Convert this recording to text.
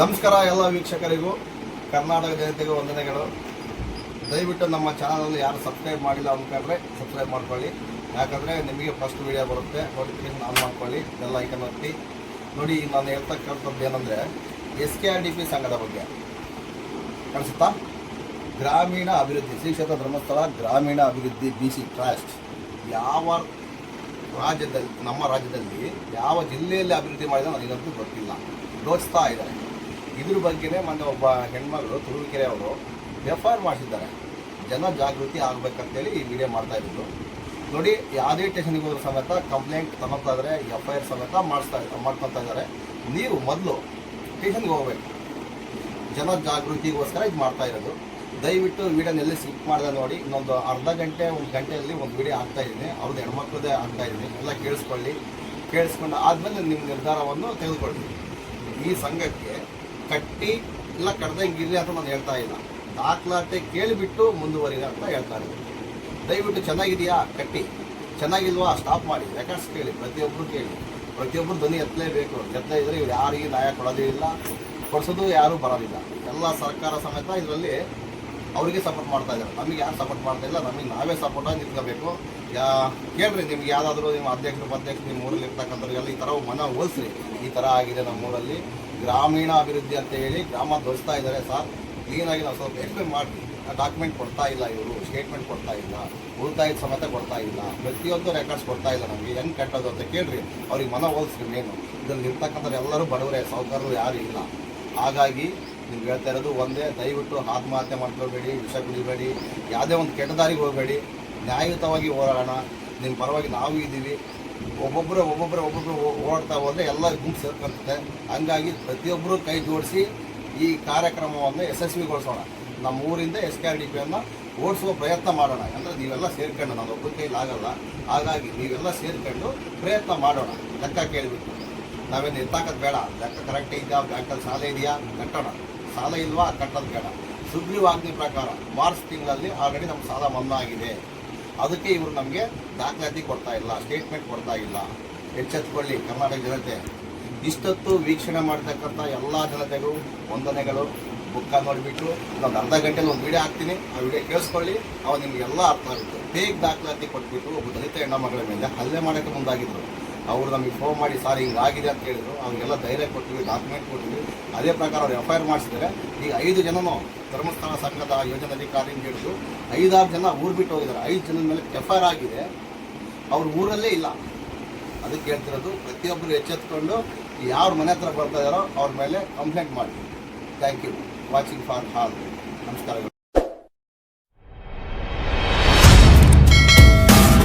ನಮಸ್ಕಾರ ಎಲ್ಲ ವೀಕ್ಷಕರಿಗೂ. ಕರ್ನಾಟಕ ಜನತೆಗೂ ವಂದನೆಗಳು. ದಯವಿಟ್ಟು ನಮ್ಮ ಚಾನಲಲ್ಲಿ ಯಾರು ಸಬ್ಸ್ಕ್ರೈಬ್ ಮಾಡಿಲ್ಲ ಅಂದ್ಕೊಂಡ್ರೆ ಸಬ್ಸ್ಕ್ರೈಬ್ ಮಾಡ್ಕೊಳ್ಳಿ. ಯಾಕಂದರೆ ನಿಮಗೆ ಫಸ್ಟ್ ವಿಡಿಯೋ ಬರುತ್ತೆ. ನೋಟಿಫಿಕೇಶನ್ ಆನ್ ಮಾಡ್ಕೊಳ್ಳಿ ಎಲ್ಲ ಐಕನ್ ಒತ್ತಿ. ನೋಡಿ, ನಾನು ಹೇಳ್ತಕ್ಕಂಥದ್ದು ಏನಂದ್ರೆ S K R D P ಸಂಘದ ಬಗ್ಗೆ. ಕಾಣಿಸುತ್ತಾ? ಗ್ರಾಮೀಣ ಅಭಿವೃದ್ಧಿ, ಶ್ರೀ ಕ್ಷೇತ್ರ ಧರ್ಮಸ್ಥಳ ಗ್ರಾಮೀಣ ಅಭಿವೃದ್ಧಿ ಬಿ ಸಿ ಟ್ರಸ್ಟ್ ಯಾವ ರಾಜ್ಯದಲ್ಲಿ, ನಮ್ಮ ರಾಜ್ಯದಲ್ಲಿ ಯಾವ ಜಿಲ್ಲೆಯಲ್ಲಿ ಅಭಿವೃದ್ಧಿ ಮಾಡಿದ ನನಗಂತೂ ಗೊತ್ತಿಲ್ಲ. ದೋಚ್ತಾ ಇದ್ದಾರೆ ಇದ್ರ ಬಗ್ಗೆನೇ ಮೊನ್ನೆ ಒಬ್ಬ ಹೆಣ್ಮಗಳು ತುರುವೇಕೆರೆ ಅವರು ಎಫ್ ಐ ಆರ್ ಮಾಡಿಸಿದ್ದಾರೆ. ಜನ ಜಾಗೃತಿ ಆಗ್ಬೇಕಂತೇಳಿ ಈ ವಿಡಿಯೋ ಮಾಡ್ತಾ ಇದ್ರು ನೋಡಿ, ಯಾವುದೇ ಸ್ಟೇಷನ್ಗೆ ಹೋದ್ರೂ ಸಮೇತ ಕಂಪ್ಲೇಂಟ್ ತಗೋತಾ ಇದ್ದಾರೆ ಎಫ್ ಐ ಆರ್ ಸಮೇತ ಮಾಡಿಸ್ತಾ ಮಾಡ್ಕೊತಾ ಇದ್ದಾರೆ. ನೀವು ಮೊದಲು ಸ್ಟೇಷನ್ಗೆ ಹೋಗ್ಬೇಕು. ಜನ ಜಾಗೃತಿಗೋಸ್ಕರ ಇದು ಮಾಡ್ತಾ ಇರೋದು. ದಯವಿಟ್ಟು ವಿಡಿಯೋನೆಲ್ಲಿ ಸ್ಕಿಪ್ ಮಾಡಿದೆ ನೋಡಿ. ಇನ್ನೊಂದು ಅರ್ಧ ಗಂಟೆ, ಒಂದು ಗಂಟೆಯಲ್ಲಿ ಒಂದು ವಿಡಿಯೋ ಆಗ್ತಾಯಿದ್ದೀನಿ ಇದ್ದೀನಿ. ಅವ್ರದ್ದು ಹೆಣ್ಮಕ್ಳದೇ ಆಗ್ತಾ ಎಲ್ಲ ಕೇಳಿಸ್ಕೊಳ್ಳಿ. ಕೇಳಿಸ್ಕೊಂಡು ಆದಮೇಲೆ ನಿಮ್ಮ ನಿರ್ಧಾರವನ್ನು ತೆಗೆದುಕೊಳ್ಳಿ ಈ ಸಂಘಕ್ಕೆ ಕಟ್ಟಿ ಇಲ್ಲ ಕಡ್ದಂಗಿರಲಿ ಅಂತ ನಾನು ಹೇಳ್ತಾ ಇಲ್ಲ. ದಾಖಲಾತೆ ಕೇಳಿಬಿಟ್ಟು ಮುಂದುವರಿದ ಅಂತ ಹೇಳ್ತಾ ಇದ್ದೀನಿ. ದಯವಿಟ್ಟು ಚೆನ್ನಾಗಿದೆಯಾ ಕಟ್ಟಿ? ಚೆನ್ನಾಗಿಲ್ವಾ? ಸ್ಟಾಪ್ ಮಾಡಿ. ರೆಕಾರ್ಡ್ಸ್ ಕೇಳಿ. ಪ್ರತಿಯೊಬ್ಬರು ಕೇಳಿ. ಪ್ರತಿಯೊಬ್ಬರು ಧ್ವನಿ ಎತ್ತಲೇಬೇಕು. ಎತ್ತಲೇ ಇದ್ದರೆ ಇವ್ರು ಯಾರಿಗೆ ನ್ಯಾಯ ಕೊಡೋದೇ ಇಲ್ಲ. ಕೊಡಿಸೋದು ಯಾರೂ ಬರೋದಿಲ್ಲ. ಎಲ್ಲ ಸರ್ಕಾರ ಸಮೇತ ಇದರಲ್ಲಿ ಅವರಿಗೆ ಸಪೋರ್ಟ್ ಮಾಡ್ತಾ ಇದ್ದಾರೆ. ನಮಗೆ ಯಾರು ಸಪೋರ್ಟ್ ಮಾಡ್ತಾ ಇಲ್ಲ, ನಮಗೆ ನಾವೇ ಸಪೋರ್ಟಾಗಿ ನಿಂತ್ಕೋಬೇಕು. ಯಾ, ಕೇಳ್ರಿ, ನಿಮ್ಗೆ ಯಾವುದಾದ್ರೂ ನಿಮ್ಮ ಅಧ್ಯಕ್ಷರು, ಉಪಾಧ್ಯಕ್ಷರು ನಿಮ್ಮ ಊರಲ್ಲಿ ಇರ್ತಕ್ಕಂಥವ್ರಿಗೆಲ್ಲ ಈ ಥರ ಮನ ಹೋಲಿಸ್ರಿ ಈ ಥರ ಆಗಿದೆ ನಮ್ಮ ಊರಲ್ಲಿ. ಗ್ರಾಮೀಣ ಅಭಿವೃದ್ಧಿ ಅಂತ ಹೇಳಿ ಗ್ರಾಮ ದೊರಿಸ್ತಾ ಇದ್ದಾರೆ ಸರ್. ಕ್ಲೀನಾಗಿ ನಾವು ಸ್ವಲ್ಪ ಎಕ್ಸ್ಪ್ಲೇನ್ ಮಾಡಿ ಡಾಕ್ಯುಮೆಂಟ್ ಕೊಡ್ತಾ ಇಲ್ಲ ಇವರು ಸ್ಟೇಟ್ಮೆಂಟ್ ಕೊಡ್ತಾ ಇಲ್ಲ, ಉಳಿತಾಯದ ಸಮೇತ ಕೊಡ್ತಾ ಇಲ್ಲ, ಪ್ರತಿಯೊಂದು ರೆಕಾರ್ಡ್ಸ್ ಕೊಡ್ತಾ ಇಲ್ಲ ನಮಗೆ. ಹೆಂಗೆ ಕಟ್ಟೋದು ಅಂತ ಕೇಳ್ರಿ. ಅವ್ರಿಗೆ ಮನ ಹೋಲಿಸ್ರಿ ಮೇನು ಇದರಲ್ಲಿ ಇರ್ತಕ್ಕಂಥವ್ರು ಎಲ್ಲರೂ ಬಡವರೇ, ಸಾಹುಕಾರರು ಯಾರು ಇಲ್ಲ. ಹಾಗಾಗಿ ನಿಮ್ಗೆ ಹೇಳ್ತಾ ಇರೋದು ಒಂದೇ, ದಯವಿಟ್ಟು ಆತ್ಮಹತ್ಯೆ ಮಾಡ್ಕೊಳ್ಬೇಡಿ, ವಿಷ ಕುಡಿಬೇಡಿ, ಯಾವುದೇ ಒಂದು ಕೆಟ್ಟ ದಾರಿಗೆ ಹೋಗಬೇಡಿ. ನ್ಯಾಯಯುತವಾಗಿ ಹೋರಾಡೋಣ. ನಿಮ್ಮ ಪರವಾಗಿ ನಾವು ಇದ್ದೀವಿ. ಒಬ್ಬೊಬ್ಬರು ಒಬ್ಬೊಬ್ಬರು ಒಬ್ಬೊಬ್ಬರು ಓಡ್ತಾ ಹೋದರೆ ಎಲ್ಲ ಗುಂಪು ಸೇರ್ಕೊಂತದೆ ಹಂಗಾಗಿ ಪ್ರತಿಯೊಬ್ಬರು ಕೈ ಜೋಡಿಸಿ ಈ ಕಾರ್ಯಕ್ರಮವನ್ನು ಯಶಸ್ವಿಗೊಳಿಸೋಣ. ನಮ್ಮ ಊರಿಂದ ಎಸ್ ಕೆ ಆರ್ ಡಿ ಪಿಯನ್ನು ಓಡಿಸುವ ಪ್ರಯತ್ನ ಮಾಡೋಣ. ಅಂದರೆ ನೀವೆಲ್ಲ ಸೇರ್ಕೊಂಡು ನಾನು ಒಬ್ಬರ ಕೈಲಾಗಲ್ಲ. ಹಾಗಾಗಿ ನೀವೆಲ್ಲ ಸೇರ್ಕೊಂಡು ಪ್ರಯತ್ನ ಮಾಡೋಣ. ಲೆಕ್ಕ ಕೇಳಿಬಿಟ್ಟು. ನಾವೇನು ಎತ್ತಾಕೋದು ಬೇಡ. ಲೆಕ್ಕ ಕರೆಕ್ಟ್ ಇದೆಯಾ ಬ್ಯಾಂಕಲ್ಲಿ ಸಾಲ ಇದೆಯಾ? ಕಟ್ಟೋಣ. ಸಾಲ ಇಲ್ವಾ? ಕಟ್ಟೋದು ಬೇಡ. ಸುಗ್ರೀವಾಜ್ಞೆ ಪ್ರಕಾರ ಮಾರ್ಚ್ ತಿಂಗಳಲ್ಲಿ ಆಲ್ರೆಡಿ ನಮ್ಮ ಸಾಲ ಮನ್ನಾ ಆಗಿದೆ ಅದಕ್ಕೆ ಇವರು ನಮಗೆ ದಾಖಲಾತಿ ಕೊಡ್ತಾ ಇಲ್ಲ ಸ್ಟೇಟ್ಮೆಂಟ್ ಕೊಡ್ತಾ ಇಲ್ಲ. ಎಚ್ಚೆತ್ಕೊಳ್ಳಿ, ಕರ್ನಾಟಕ ಜನತೆ. ಇಷ್ಟೊತ್ತು ವೀಕ್ಷಣೆ ಮಾಡ್ತಕ್ಕಂಥ ಎಲ್ಲ ಜನತೆಗಳು ವಂದನೆಗಳು. ಬುಕ್ಕ ನೋಡಿಬಿಟ್ಟು ನಾನು ಅರ್ಧ ಗಂಟೆಲಿ ಒಂದು ವಿಡಿಯೋ ಹಾಕ್ತೀನಿ. ಆ ವಿಡಿಯೋ ಕೇಳಿಸ್ಕೊಳ್ಳಿ. ಅವಾಗ ನಿಮಗೆಲ್ಲ ಅರ್ಥ ಆಗುತ್ತೆ. ಬೇಗ ದಾಖಲಾತಿ ಕೊಟ್ಬಿಟ್ಟು ಒಬ್ಬ ದಲಿತ ಹೆಣ್ಣುಮಗಳ ಮೇಲೆ ಹಲ್ಲೆ ಮಾಡೋಕ್ಕೆ ಮುಂದಾಗಿದ್ರು. ಅವರು ನಮಗೆ ಫೋನ್ ಮಾಡಿ ಸಾರ್ ಹಿಂಗಾಗಿದೆ ಅಂತ ಹೇಳಿದ್ರು. ಅವ್ರಿಗೆಲ್ಲ ಧೈರ್ಯ ಕೊಟ್ಟಿವಿ ಡಾಕ್ಯುಮೆಂಟ್ ಕೊಟ್ಟಿವಿ ಅದೇ ಪ್ರಕಾರ ಅವ್ರು ಎಫ್ ಐ ಆರ್ ಮಾಡಿಸಿದ್ದಾರೆ. ಈಗ ಐದು ಜನನು ಧರ್ಮಸ್ಥಳ ಸಂಘದ ಅಧಿಕಾರಿ ಹಿಡಿದು ಐದಾರು ಜನ ಊರು ಬಿಟ್ಟು ಹೋಗಿದ್ದಾರೆ. ಐದು ಜನದ ಮೇಲೆ ಎಫ್ ಐ ಆರ್ ಆಗಿದೆ. ಅವ್ರ ಊರಲ್ಲೇ ಇಲ್ಲ. ಅದಕ್ಕೆ ಹೇಳ್ತಿರೋದು ಪ್ರತಿಯೊಬ್ಬರು ಎಚ್ಚೆತ್ಕೊಂಡು ಯಾರು ಮನೆ ಹತ್ರ ಬರ್ತಾ ಇದ್ದಾರೋ ಅವ್ರ ಮೇಲೆ ಕಂಪ್ಲೇಂಟ್ ಮಾಡಿ. ಥ್ಯಾಂಕ್ ಯು ವಾಚಿಂಗ್ ಫಾರ್ ಹಾಲ್ ನಮಸ್ಕಾರಗಳು